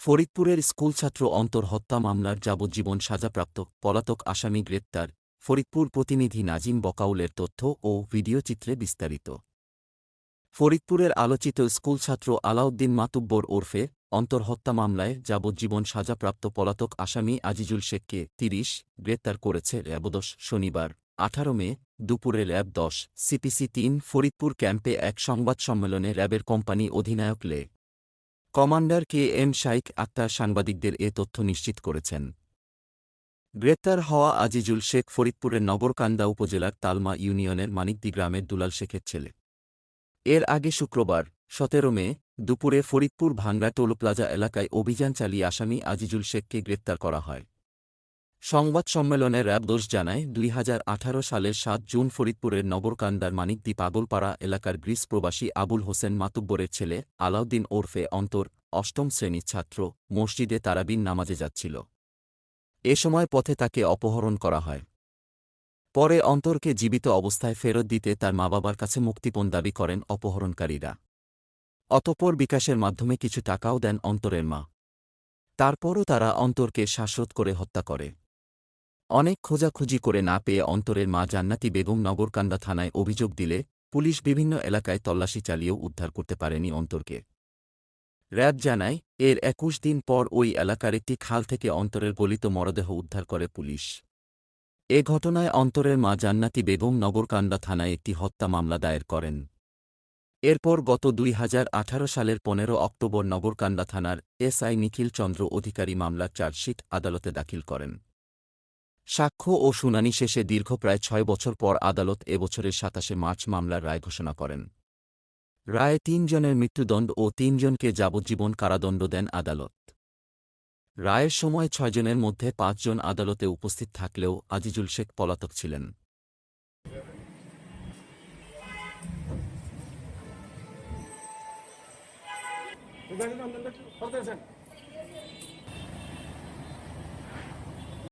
ফরিদপুরের স্কুলছাত্র অন্তর হত্যা মামলার যাবজ্জীবন সাজাপ্রাপ্ত পলাতক আসামি গ্রেপ্তার, ফরিদপুর প্রতিনিধি নাজিম বকাউলের তথ্য ও ভিডিওচিত্রে বিস্তারিত। ফরিদপুরের আলোচিত স্কুলছাত্র আলাউদ্দিন মাতুব্বর ওরফে অন্তর হত্যা মামলায় যাবজ্জীবন সাজাপ্রাপ্ত পলাতক আসামি আজিজুল শেখকে তিরিশ, গ্রেপ্তার করেছে র্যাবদশ শনিবার, আঠারো মে, দুপুরে র্যাব দশ, সিপিসি তিন, ফরিদপুর ক্যাম্পে এক সংবাদ সম্মেলনে র্যাবের কোম্পানি অধিনায়ক লে commander K M Shaik Akhtar সাংবাদিকদের এ তথ্য নিশ্চিত করেছেন। গ্রেপ্তার হওয়া আজিজুল শেখ ফরিদপুরের নগরকান্দা উপজেলার তালমা ইউনিয়নের মানিকদি গ্রামের দুলাল শেখের ছেলে। এর আগে শুক্রবার, সতেরো মে, দুপুরে ফরিদপুর ভাঙ্গা টোল প্লাজা এলাকায় অভিযান চালিয়ে আসামি আজিজুল শেখকে গ্রেপ্তার করা হয়। সংবাদ সম্মেলনে র্যাব দোষ জানায় দুই হাজার আঠারো সালের সাত জুন ফরিদপুরের নগরকান্দার মানিকদি পাগলপাড়া এলাকার গ্রিস প্রবাসী আবুল হোসেন মাতুব্বরের ছেলে আলাউদ্দিন ওরফে অন্তর অষ্টম শ্রেণির ছাত্র মসজিদে তারাবিন নামাজে যাচ্ছিল। এ সময় পথে তাকে অপহরণ করা হয়। পরে অন্তরকে জীবিত অবস্থায় ফেরত দিতে তার মা বাবার কাছে মুক্তিপণ দাবি করেন অপহরণকারীরা। অতপর বিকাশের মাধ্যমে কিছু টাকাও দেন অন্তরের মা। তারপরও তারা অন্তরকে শ্বাসরোধ করে হত্যা করে। অনেক খোঁজাখুঁজি করে না পেয়ে অন্তরের মা জান্নাতি বেগম নগরকান্দা থানায় অভিযোগ দিলে পুলিশ বিভিন্ন এলাকায় তল্লাশি চালিয়েও উদ্ধার করতে পারেনি অন্তরকে। র্যাব জানায়, এর একুশ দিন পর ওই এলাকার একটি খাল থেকে অন্তরের গলিত মরদেহ উদ্ধার করে পুলিশ। এ ঘটনায় অন্তরের মা জান্নাতি বেগম নগরকান্দা থানায় একটি হত্যা মামলা দায়ের করেন। এরপর গত দুই হাজার আঠারো সালের পনেরো অক্টোবর নগরকান্দা থানার এসআই নিখিল চন্দ্র অধিকারী মামলার চার্জশিট আদালতে দাখিল করেন। সাক্ষ্য ও শুনানি শেষে দীর্ঘ প্রায় ছয় বছর পর আদালত এবছরের সাতাশে মার্চ মামলার রায় ঘোষণা করেন। রায়ে তিনজনের মৃত্যুদণ্ড ও তিনজনকে যাবজ্জীবন কারাদণ্ড দেন আদালত। রায়ের সময় ছয়জনের মধ্যে পাঁচজন আদালতে উপস্থিত থাকলেও আজিজুল শেখ পলাতক ছিলেন।